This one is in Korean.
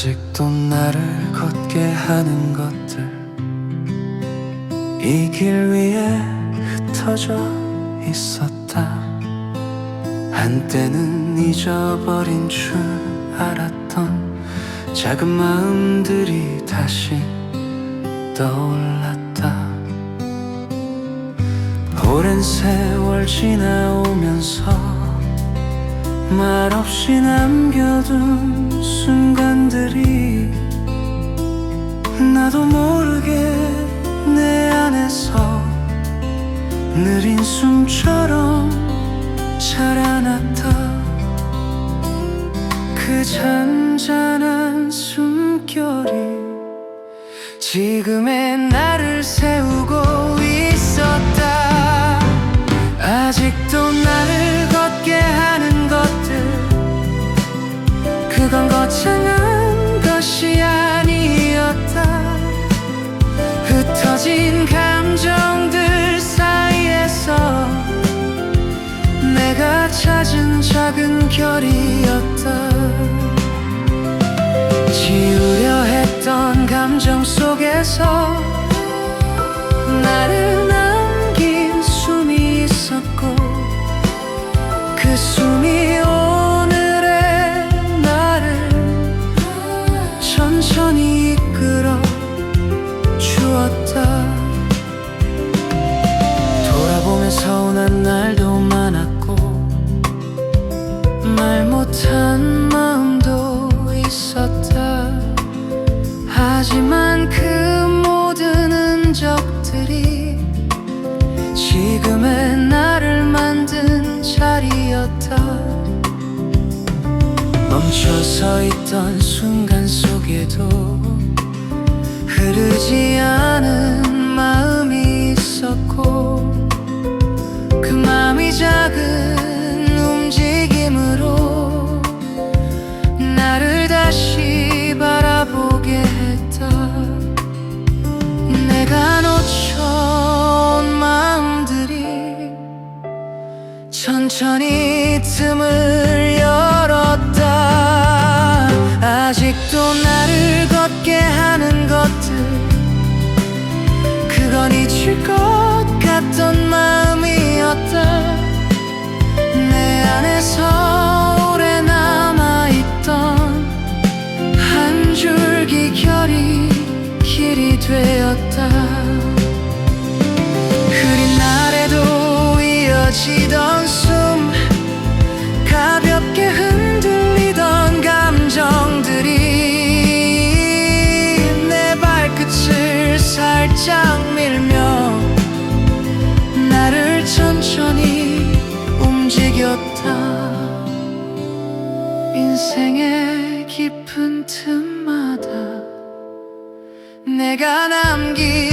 아직도 나를 걷게 하는 것들. 이 길 위에 흩어져 있었다. 한때는 잊어버린 줄 알았던 작은 마음들이 다시 떠올랐다. 오랜 세월 지나오면서 말없이 남겨둔 순간들이 나도 모르게 내 안에서 느린 숨처럼 자라났다. 그 잔잔한 숨결이 지금의 나를 세우고 있었다. 아직도 나를 창한 것이 아니었다. 흩어진 감정들 사이에서 내가 찾은 작은 결이었다. 지우려 했던 감정 속에서 나를 이끌어 주었다. 돌아보면 서운한 날도 많았고 말 못한 마음도 있었다. 하지만 그 모든 흔적들이 지금의 나를 만든 자리였다 멈춰서 있던 순간 속에도 흐르지 않은 마음이 있었고 그 마음이 작은 움직임으로 나를 다시 바라보게 했다. 내가 놓쳐온 마음들이 천천히 아직 인생의 깊은 틈마다 내가 남긴